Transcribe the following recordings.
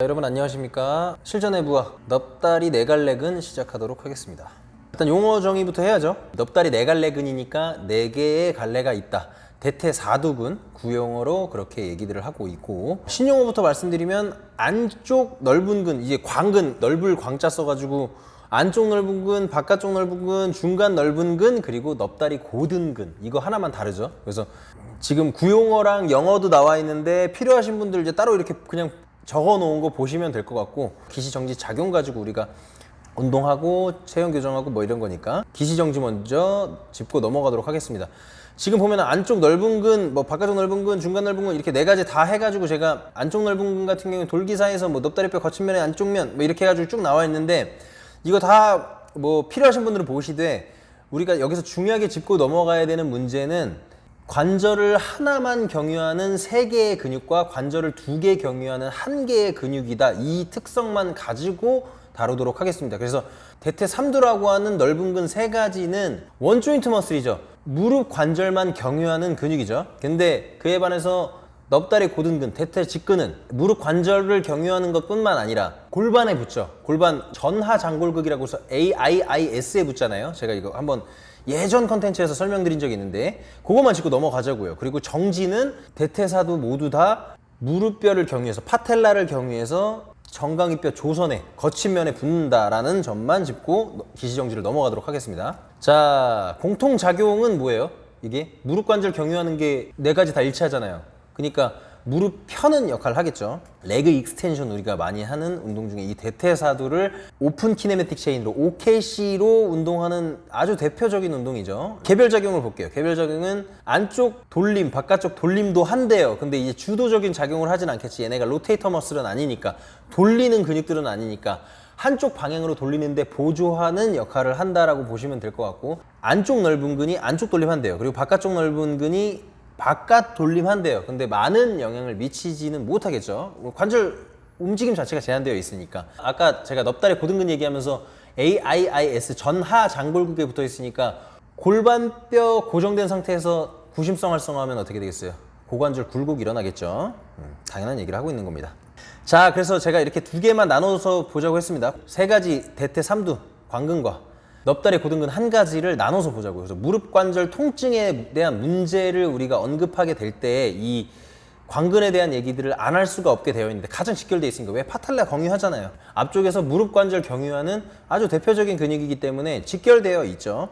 자, 여러분 안녕하십니까? 실전해부와 넙다리 네갈래근 시작하도록 하겠습니다. 일단 용어 정의부터 해야죠. 넙다리 네갈래근이니까 네 개의 갈래가 있다. 대퇴 사두근 구용어로 그렇게 얘기들을 하고 있고 신용어부터 말씀드리면 안쪽 넓은 근 이제 광근 넓을 광자 써가지고 안쪽 넓은 근 바깥쪽 넓은 근 중간 넓은 근 그리고 넙다리 고든 근 이거 하나만 다르죠? 그래서 지금 구용어랑 영어도 나와 있는데 필요하신 분들 이제 따로 이렇게 그냥 적어 놓은 거 보시면 될 것 같고 기시정지 작용 가지고 우리가 운동하고 체형 교정하고 뭐 이런 거니까 기시정지 먼저 짚고 넘어가도록 하겠습니다. 지금 보면 안쪽 넓은 근, 뭐 바깥쪽 넓은 근, 중간 넓은 근 이렇게 네 가지 다 해가지고 제가 안쪽 넓은 근 같은 경우에 돌기사에서 뭐 넙다리뼈 거친 면에 안쪽 면 뭐 이렇게 해가지고 쭉 나와 있는데 이거 다 뭐 필요하신 분들은 보시되 우리가 여기서 중요하게 짚고 넘어가야 되는 문제는 관절을 하나만 경유하는 세 개의 근육과 관절을 두 개 경유하는 한 개의 근육이다. 이 특성만 가지고 다루도록 하겠습니다. 그래서 대퇴 삼두라고 하는 넓은 근 세 가지는 원 조인트 머슬이죠. 무릎 관절만 경유하는 근육이죠. 근데 그에 반해서 넙다리 고든근, 대퇴 직근은 무릎 관절을 경유하는 것뿐만 아니라 골반에 붙죠. 골반 전하 장골극이라고 해서 AIIS에 붙잖아요. 제가 이거 한번 예전 컨텐츠에서 설명드린 적이 있는데 그것만 짚고 넘어가자고요. 그리고 정지는 대퇴사도 모두 다 무릎뼈를 경유해서 파텔라를 경유해서 정강이뼈 조선에 거친 면에 붙는다라는 점만 짚고 기시정지를 넘어가도록 하겠습니다. 자, 공통 작용은 뭐예요? 이게 무릎 관절 경유하는 게 네 가지 다 일치하잖아요. 그러니까 무릎 펴는 역할을 하겠죠. 레그 익스텐션 우리가 많이 하는 운동 중에 이 대퇴사두를 오픈 키네매틱 체인으로 OKC로 운동하는 아주 대표적인 운동이죠. 개별 작용을 볼게요. 개별 작용은 안쪽 돌림, 바깥쪽 돌림도 한대요. 근데 이제 주도적인 작용을 하진 않겠지. 얘네가 로테이터 머슬은 아니니까 돌리는 근육들은 아니니까 한쪽 방향으로 돌리는데 보조하는 역할을 한다라고 보시면 될 것 같고 안쪽 넓은 근이 안쪽 돌림한대요. 그리고 바깥쪽 넓은 근이 바깥 돌림한대요. 근데 많은 영향을 미치지는 못하겠죠. 뭐 관절 움직임 자체가 제한되어 있으니까. 아까 제가 넙다리 고등근 얘기하면서 AIIS 전하 장골국에 붙어 있으니까 골반뼈 고정된 상태에서 구심성 활성화하면 어떻게 되겠어요? 고관절 굴곡 일어나겠죠. 음, 당연한 얘기를 하고 있는 겁니다. 자, 그래서 제가 이렇게 두 개만 나눠서 보자고 했습니다. 세 가지 대퇴 삼두 광근과 넙다리 고등근 한 가지를 나눠서 보자고요. 그래서 무릎 관절 통증에 대한 문제를 우리가 언급하게 될 때 이 광근에 대한 얘기들을 안 할 수가 없게 되어 있는데 가장 직결되어 있으니까 왜 파탈라 경유하잖아요. 앞쪽에서 무릎 관절 경유하는 아주 대표적인 근육이기 때문에 직결되어 있죠.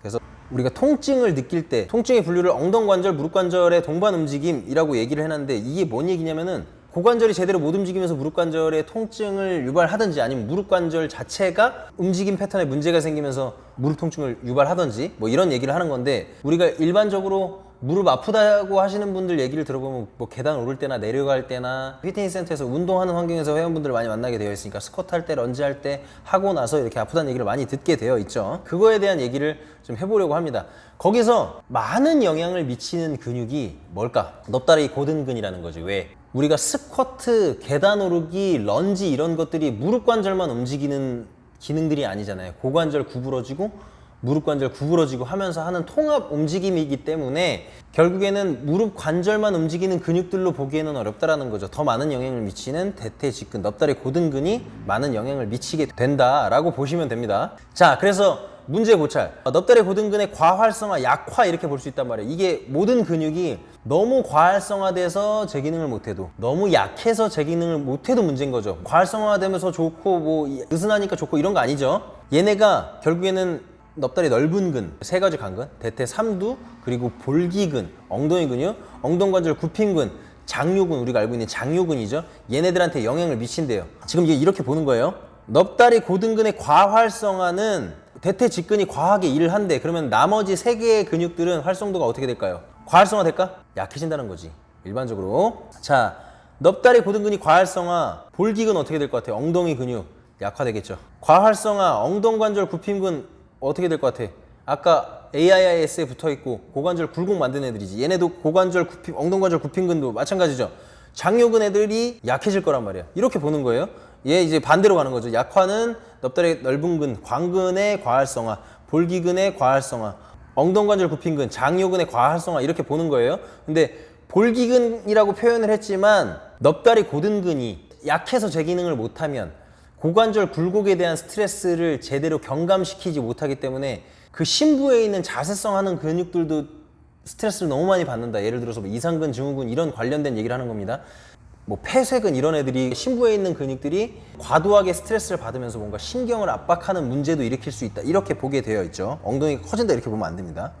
그래서 우리가 통증을 느낄 때 통증의 분류를 엉덩 관절, 무릎 관절의 동반 움직임이라고 얘기를 해놨는데 이게 뭔 얘기냐면은 고관절이 제대로 못 움직이면서 무릎 관절에 통증을 유발하든지 아니면 무릎 관절 자체가 움직임 패턴에 문제가 생기면서 무릎 통증을 유발하든지 뭐 이런 얘기를 하는 건데 우리가 일반적으로 무릎 아프다고 하시는 분들 얘기를 들어보면 뭐 계단 오를 때나 내려갈 때나 피트니스 센터에서 운동하는 환경에서 회원분들을 많이 만나게 되어 있으니까 스쿼트 할 때 런지 할 때 하고 나서 이렇게 아프다는 얘기를 많이 듣게 되어 있죠. 그거에 대한 얘기를 좀 해보려고 합니다. 거기서 많은 영향을 미치는 근육이 뭘까? 넙다리 고든근이라는 거지 왜? 우리가 스쿼트 계단 오르기 런지 이런 것들이 무릎 관절만 움직이는 기능들이 아니잖아요. 고관절 구부러지고 무릎 관절 구부러지고 하면서 하는 통합 움직임이기 때문에 결국에는 무릎 관절만 움직이는 근육들로 보기에는 어렵다라는 거죠. 더 많은 영향을 미치는 대퇴 직근, 넙다리 고등근이 많은 영향을 미치게 된다라고 보시면 됩니다. 자, 그래서 문제 고찰. 어, 넙다리 고등근의 과활성화, 약화 이렇게 볼 수 있단 말이에요. 이게 모든 근육이 너무 과활성화돼서 제 기능을 못해도 너무 약해서 제 기능을 못해도 문제인 거죠. 과활성화되면서 좋고 뭐 느슨하니까 좋고 이런 거 아니죠. 얘네가 결국에는 넙다리 넓은 근, 세 가지 간근, 대퇴 삼두, 그리고 볼기근, 엉덩이 근육, 엉덩관절 굽힌근, 장요근, 우리가 알고 있는 장요근이죠. 얘네들한테 영향을 미친대요. 지금 이게 이렇게 보는 거예요. 넙다리 고등근의 과활성화는 대퇴 직근이 과하게 일을 한대. 그러면 나머지 세 개의 근육들은 활성도가 어떻게 될까요? 과활성화 될까? 약해진다는 거지. 일반적으로. 자, 넙다리 고등근이 과활성화, 볼기근 어떻게 될 것 같아요? 엉덩이 근육 약화되겠죠. 과활성화, 엉덩관절 굽힘근 어떻게 될 것 같아? 아까 AIIS에 붙어 있고 고관절 굴곡 만든 애들이지. 얘네도 고관절 굽힘, 엉덩관절 굽힘근도 마찬가지죠. 장요근 애들이 약해질 거란 말이야. 이렇게 보는 거예요. 얘 이제 반대로 가는 거죠. 약화는 넙다리 넓은 근, 광근의 과활성화, 볼기근의 과활성화, 엉덩관절 굽힌근, 장요근의 과활성화 이렇게 보는 거예요. 근데 볼기근이라고 표현을 했지만 넙다리 고든근이 약해서 제 기능을 못하면 고관절 굴곡에 대한 스트레스를 제대로 경감시키지 못하기 때문에 그 심부에 있는 자세성 하는 근육들도 스트레스를 너무 많이 받는다. 예를 들어서 뭐 이상근, 증후군 이런 관련된 얘기를 하는 겁니다. 뭐 폐쇄근 이런 애들이 심부에 있는 근육들이 과도하게 스트레스를 받으면서 뭔가 신경을 압박하는 문제도 일으킬 수 있다. 이렇게 보게 되어 있죠. 엉덩이가 커진다 이렇게 보면 안 됩니다.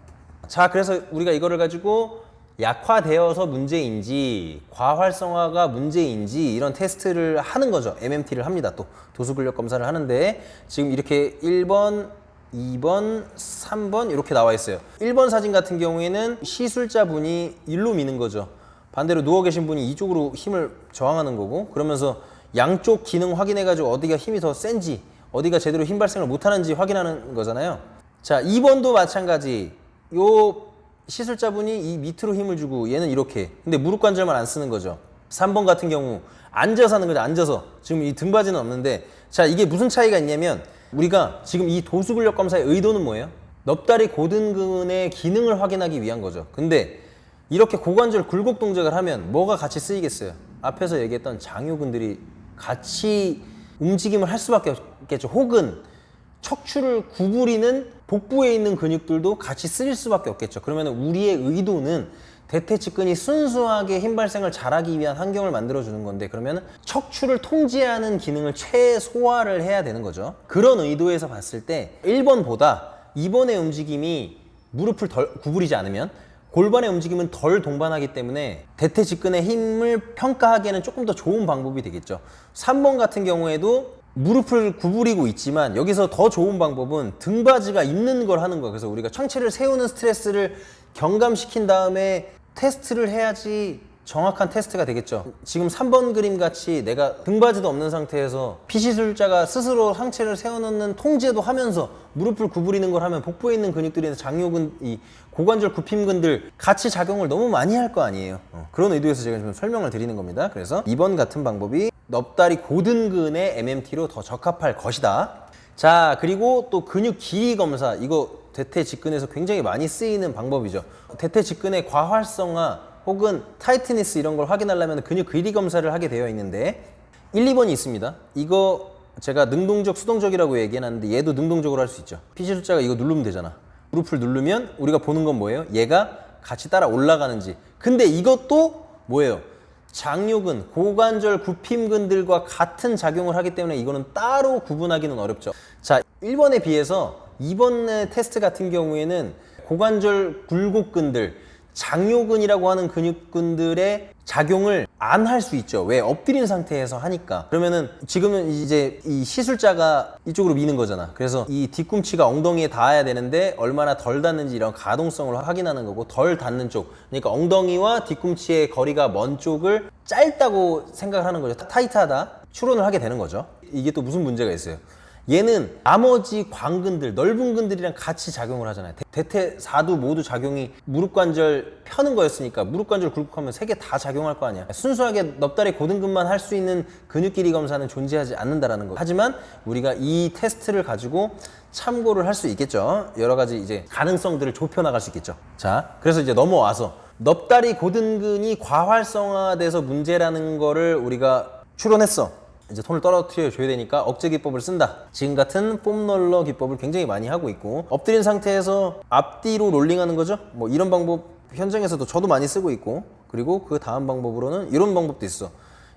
자, 그래서 우리가 이거를 가지고 약화되어서 문제인지 과활성화가 문제인지 이런 테스트를 하는 거죠. MMT를 합니다. 또 도수근력 검사를 하는데 지금 이렇게 1번, 2번, 3번 이렇게 나와 있어요. 1번 사진 같은 경우에는 시술자분이 일로 미는 거죠. 반대로 누워 계신 분이 이쪽으로 힘을 저항하는 거고 그러면서 양쪽 기능 확인해 가지고 어디가 힘이 더 센지 어디가 제대로 힘 발생을 못 하는지 확인하는 거잖아요. 자, 2번도 마찬가지. 요 시술자분이 이 밑으로 힘을 주고 얘는 이렇게. 근데 무릎 관절만 안 쓰는 거죠. 3번 같은 경우 앉아서 하는 거죠. 앉아서. 지금 이 등받이는 없는데 자, 이게 무슨 차이가 있냐면 우리가 지금 이 도수근력 검사의 의도는 뭐예요? 넙다리 고등근의 기능을 확인하기 위한 거죠. 근데 이렇게 고관절 굴곡 동작을 하면 뭐가 같이 쓰이겠어요? 앞에서 얘기했던 장요근들이 같이 움직임을 할 수밖에 없겠죠. 혹은 척추를 구부리는 복부에 있는 근육들도 같이 쓰일 수밖에 없겠죠. 그러면 우리의 의도는 대퇴측근이 순수하게 힘 발생을 잘하기 위한 환경을 만들어 주는 건데 그러면 척추를 통제하는 기능을 최소화를 해야 되는 거죠. 그런 의도에서 봤을 때 1번보다 2번의 움직임이 무릎을 덜 구부리지 않으면 골반의 움직임은 덜 동반하기 때문에 대퇴 직근의 힘을 평가하기에는 조금 더 좋은 방법이 되겠죠. 3번 같은 경우에도 무릎을 구부리고 있지만 여기서 더 좋은 방법은 등받이가 있는 걸 하는 거예요. 그래서 우리가 창체를 세우는 스트레스를 경감시킨 다음에 테스트를 해야지 정확한 테스트가 되겠죠. 지금 3번 그림 같이 내가 등받이도 없는 상태에서 피시술자가 스스로 상체를 세워놓는 통제도 하면서 무릎을 구부리는 걸 하면 복부에 있는 근육들이나 장요근, 이 고관절 굽힘근들 같이 작용을 너무 많이 할 거 아니에요. 어, 그런 의도에서 제가 좀 설명을 드리는 겁니다. 그래서 2번 같은 방법이 넙다리 고등근의 MMT로 더 적합할 것이다. 자, 그리고 또 근육 길이 검사. 이거 대퇴 직근에서 굉장히 많이 쓰이는 방법이죠. 대퇴 직근의 과활성화 혹은 타이트니스 이런 걸 확인하려면 근육 길이 검사를 하게 되어 있는데 1, 2번이 있습니다. 이거 제가 능동적, 수동적이라고 얘기해놨는데 얘도 능동적으로 할 수 있죠. PC 숫자가 이거 누르면 되잖아. 무릎을 누르면 우리가 보는 건 뭐예요? 얘가 같이 따라 올라가는지. 근데 이것도 뭐예요? 장요근, 고관절 굽힘근들과 같은 작용을 하기 때문에 이거는 따로 구분하기는 어렵죠. 자, 1번에 비해서 2번의 테스트 같은 경우에는 고관절 굴곡근들, 장요근이라고 하는 근육근들의 작용을 안 할 수 있죠. 왜? 엎드린 상태에서 하니까. 그러면은 지금은 이제 이 시술자가 이쪽으로 미는 거잖아. 그래서 이 뒤꿈치가 엉덩이에 닿아야 되는데 얼마나 덜 닿는지 이런 가동성을 확인하는 거고 덜 닿는 쪽. 그러니까 엉덩이와 뒤꿈치의 거리가 먼 쪽을 짧다고 생각을 하는 거죠. 타이트하다. 추론을 하게 되는 거죠. 이게 또 무슨 문제가 있어요. 얘는 나머지 광근들, 넓은 근들이랑 같이 작용을 하잖아요. 대- 대퇴, 사두 모두 작용이 무릎 관절 펴는 거였으니까 무릎 관절 굴곡하면 세 개 다 작용할 거 아니야. 순수하게 넙다리 고등근만 할 수 있는 근육 길이 검사는 존재하지 않는다라는 거. 하지만 우리가 이 테스트를 가지고 참고를 할 수 있겠죠. 여러 가지 이제 가능성들을 좁혀 나갈 수 있겠죠. 자, 그래서 이제 넘어와서 넙다리 고등근이 과활성화돼서 문제라는 거를 우리가 추론했어. 이제 손을 떨어뜨려 줘야 되니까 억제 기법을 쓴다. 지금 같은 폼롤러 기법을 굉장히 많이 하고 있고 엎드린 상태에서 앞뒤로 롤링하는 거죠. 뭐 이런 방법 현장에서도 저도 많이 쓰고 있고 그리고 그 다음 방법으로는 이런 방법도 있어.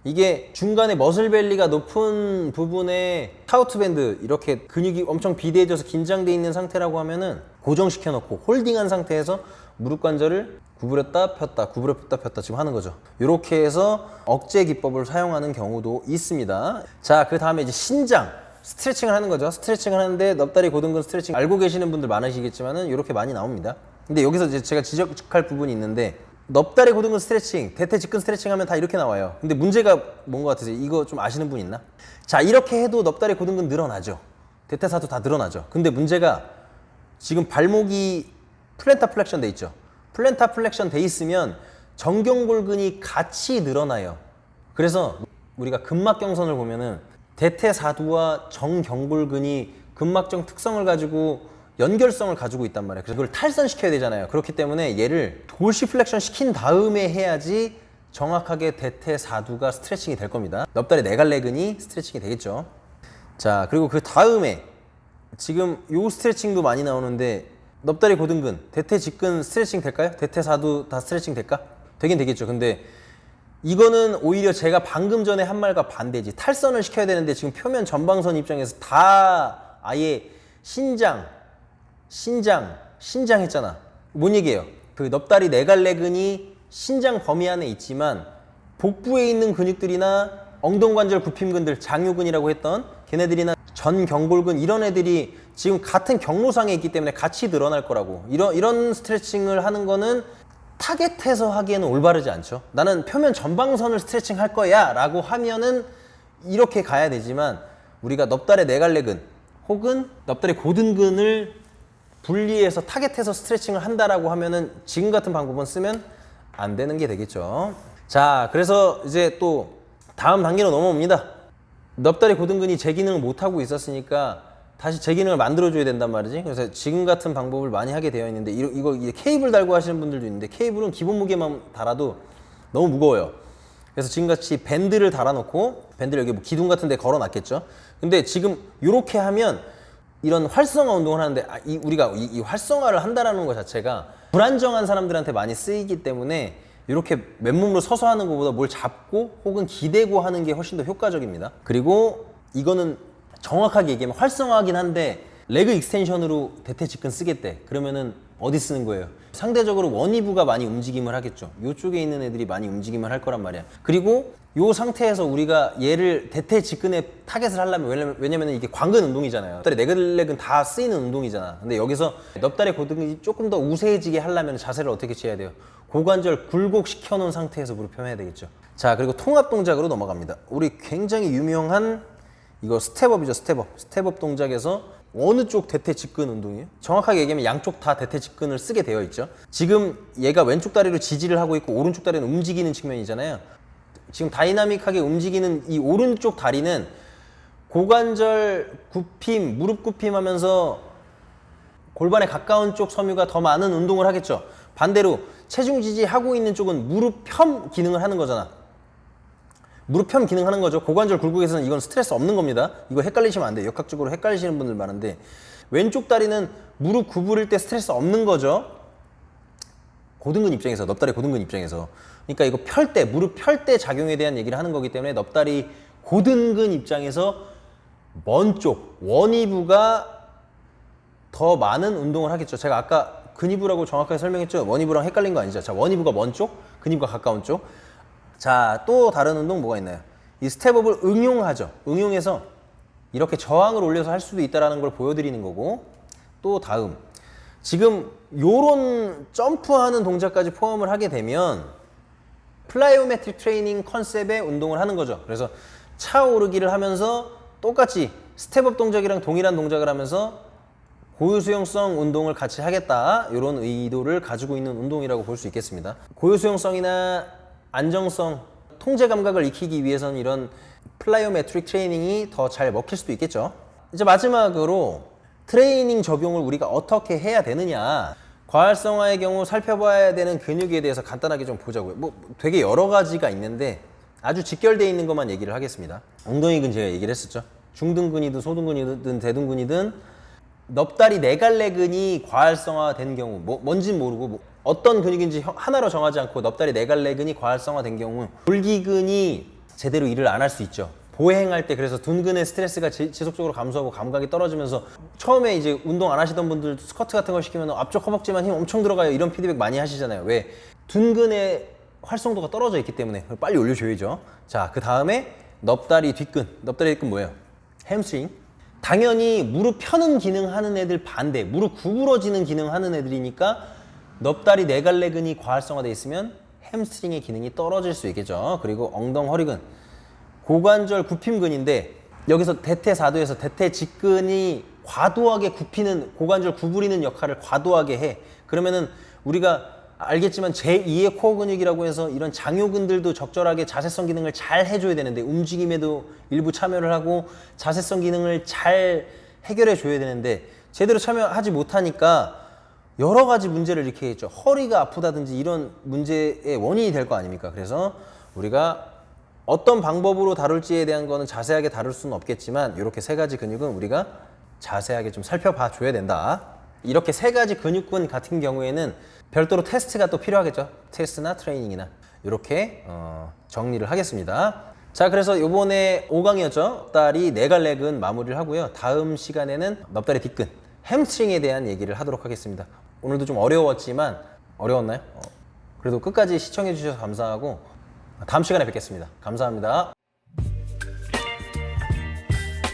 이게 중간에 머슬벨리가 높은 부분에 타우트 밴드 이렇게 근육이 엄청 비대해져서 긴장돼 있는 상태라고 하면은 고정시켜 놓고 홀딩한 상태에서 무릎 관절을 구부렸다 폈다 구부렸다 폈다 지금 하는 거죠. 이렇게 해서 억제 기법을 사용하는 경우도 있습니다. 자 그 다음에 이제 신장. 스트레칭을 하는 거죠. 스트레칭을 하는데 넙다리 고등근 스트레칭 알고 계시는 분들 많으시겠지만 은 이렇게 많이 나옵니다. 근데 여기서 이제 제가 지적할 부분이 있는데 넙다리 고등근 스트레칭 대퇴 직근 스트레칭 하면 다 이렇게 나와요. 근데 문제가 뭔 것 같으세요? 이거 좀 아시는 분 있나? 자 이렇게 해도 넙다리 고등근 늘어나죠. 대퇴사도 다 늘어나죠. 근데 문제가 지금 발목이 플랜타 플렉션 돼 있죠. 플랜타 플렉션 돼 있으면 정경골근이 같이 늘어나요. 그래서 우리가 근막경선을 보면은 대퇴사두와 정경골근이 근막정 특성을 가지고 연결성을 가지고 있단 말이에요. 그래서 그걸 탈선시켜야 되잖아요. 그렇기 때문에 얘를 돌시 플렉션 시킨 다음에 해야지 정확하게 대퇴사두가 스트레칭이 될 겁니다. 넙다리 네갈레근이 스트레칭이 되겠죠. 자, 그리고 그 다음에 지금 요 스트레칭도 많이 나오는데 넙다리 고등근, 대퇴 직근 스트레칭 될까요? 대퇴 사두 다 스트레칭 될까? 되긴 되겠죠. 근데 이거는 오히려 제가 방금 전에 한 말과 반대지. 탈선을 시켜야 되는데 지금 표면 전방선 입장에서 다 아예 신장, 신장, 신장 했잖아. 뭔 얘기예요? 그 넙다리 네갈레근이 신장 범위 안에 있지만 복부에 있는 근육들이나 엉덩관절 굽힘근들, 장요근이라고 했던 걔네들이나 전 경골근 이런 애들이 지금 같은 경로상에 있기 때문에 같이 늘어날 거라고. 이런 이런 스트레칭을 하는 거는 타겟해서 하기에는 올바르지 않죠. 나는 표면 전방선을 스트레칭 할 거야 라고 하면은 이렇게 가야 되지만 우리가 넙다리 네갈레근 혹은 넙다리 고등근을 분리해서 타겟해서 스트레칭을 한다라고 하면은 지금 같은 방법은 쓰면 안 되는 게 되겠죠. 자, 그래서 이제 또 다음 단계로 넘어옵니다. 넙다리 고등근이 제 기능을 못 하고 있었으니까 다시 제 기능을 만들어줘야 된단 말이지. 그래서 지금 같은 방법을 많이 하게 되어 있는데 이거, 이거 케이블 달고 하시는 분들도 있는데 케이블은 기본 무게만 달아도 너무 무거워요. 그래서 지금같이 밴드를 달아놓고 밴드를 여기 뭐 기둥 같은 데 걸어놨겠죠. 근데 지금 이렇게 하면 이런 활성화 운동을 하는데 아, 이, 우리가 이, 이 활성화를 한다라는 것 자체가 불안정한 사람들한테 많이 쓰이기 때문에 이렇게 맨몸으로 서서 하는 것보다 뭘 잡고 혹은 기대고 하는 게 훨씬 더 효과적입니다. 그리고 이거는 정확하게 얘기하면 활성화하긴 한데 레그 익스텐션으로 대퇴 직근 쓰겠대. 그러면은 어디 쓰는 거예요? 상대적으로 원위부가 많이 움직임을 하겠죠. 이쪽에 있는 애들이 많이 움직임을 할 거란 말이야. 그리고 이 상태에서 우리가 얘를 대퇴 직근에 타겟을 하려면 왜냐면, 왜냐면 이게 광근 운동이잖아요. 넙다리 네글렉은 다 쓰이는 운동이잖아. 근데 여기서 넙다리 고등이 조금 더 우세해지게 하려면 자세를 어떻게 취해야 돼요? 고관절 굴곡시켜 놓은 상태에서 무릎 펴야 되겠죠. 자, 그리고 통합 동작으로 넘어갑니다. 우리 굉장히 유명한 이거 스텝업이죠, 스텝업. 스텝업 동작에서 어느 쪽 대퇴 직근 운동이에요? 정확하게 얘기하면 양쪽 다 대퇴 직근을 쓰게 되어 있죠. 지금 얘가 왼쪽 다리로 지지를 하고 있고 오른쪽 다리는 움직이는 측면이잖아요. 지금 다이나믹하게 움직이는 이 오른쪽 다리는 고관절 굽힘, 무릎 굽힘 하면서 골반에 가까운 쪽 섬유가 더 많은 운동을 하겠죠. 반대로 체중 지지하고 있는 쪽은 무릎 편 기능을 하는 거잖아. 무릎 편 기능하는 거죠. 고관절 굴곡에서는 이건 스트레스 없는 겁니다. 이거 헷갈리시면 안 돼요. 역학적으로 헷갈리시는 분들 많은데 왼쪽 다리는 무릎 구부릴 때 스트레스 없는 거죠. 고등근 입장에서 넙다리 고등근 입장에서 그러니까 이거 펼 때 무릎 펼 때 작용에 대한 얘기를 하는 거기 때문에 넙다리 고등근 입장에서 먼 쪽 원위부가 더 많은 운동을 하겠죠. 제가 아까 근위부라고 정확하게 설명했죠. 원위부랑 헷갈린 거 아니죠. 자, 원위부가 먼 쪽, 근위부가 가까운 쪽. 자, 또 다른 운동 뭐가 있나요? 이 스텝업을 응용하죠. 응용해서 이렇게 저항을 올려서 할 수도 있다라는 걸 보여드리는 거고 또 다음 지금 요런 점프하는 동작까지 포함을 하게 되면 플라이오메트릭 트레이닝 컨셉의 운동을 하는 거죠. 그래서 차오르기를 하면서 똑같이 스텝업 동작이랑 동일한 동작을 하면서 고유수용성 운동을 같이 하겠다 이런 의도를 가지고 있는 운동이라고 볼 수 있겠습니다. 고유수용성이나 안정성, 통제 감각을 익히기 위해서는 이런 플라이오메트릭 트레이닝이 더 잘 먹힐 수도 있겠죠. 이제 마지막으로 트레이닝 적용을 우리가 어떻게 해야 되느냐. 과활성화의 경우 살펴봐야 되는 근육에 대해서 간단하게 좀 보자고요. 뭐 되게 여러 가지가 있는데 아주 직결되어 있는 것만 얘기를 하겠습니다. 엉덩이근 제가 얘기를 했었죠. 중등근이든 소등근이든 대등근이든 넙다리 네갈레근이 과활성화된 경우 뭐 뭔진 모르고 뭐 어떤 근육인지 혀- 하나로 정하지 않고 넙다리 네갈레근이 과활성화된 경우 골기근이 제대로 일을 안 할 수 있죠. 보행할 때 그래서 둔근의 스트레스가 지, 지속적으로 감소하고 감각이 떨어지면서 처음에 이제 운동 안 하시던 분들 스쿼트 같은 걸 시키면 앞쪽 허벅지만 힘 엄청 들어가요. 이런 피드백 많이 하시잖아요. 왜? 둔근의 활성도가 떨어져 있기 때문에 빨리 올려줘야죠. 자 그 다음에 넙다리 뒷근. 넙다리 뒷근 뭐예요? 햄스트링 당연히 무릎 펴는 기능 하는 애들 반대 무릎 구부러지는 기능 하는 애들이니까 넙다리 네갈레근이 과활성화돼 있으면 햄스트링의 기능이 떨어질 수 있겠죠 그리고 엉덩 허리근 고관절 굽힘근인데 여기서 대퇴사두에서 대퇴직근이 과도하게 굽히는 고관절 구부리는 역할을 과도하게 해. 그러면은 우리가 알겠지만 제2의 코어 근육이라고 해서 이런 장요근들도 적절하게 자세성 기능을 잘 해줘야 되는데 움직임에도 일부 참여를 하고 자세성 기능을 잘 해결해 줘야 되는데 제대로 참여하지 못하니까 여러 가지 문제를 이렇게 했죠. 허리가 아프다든지 이런 문제의 원인이 될 거 아닙니까? 그래서 우리가 어떤 방법으로 다룰지에 대한 거는 자세하게 다룰 수는 없겠지만 이렇게 세 가지 근육은 우리가 자세하게 좀 살펴봐 줘야 된다. 이렇게 세 가지 근육군 같은 경우에는 별도로 테스트가 또 필요하겠죠. 테스트나 트레이닝이나 이렇게 어, 정리를 하겠습니다. 자, 그래서 이번에 5강이었죠. 넙다리 네갈렉은 마무리를 하고요. 다음 시간에는 넙다리 뒷근, 햄스트링에 대한 얘기를 하도록 하겠습니다. 오늘도 좀 어려웠지만 어려웠나요? 어, 그래도 끝까지 시청해 주셔서 감사하고 다음 시간에 뵙겠습니다. 감사합니다.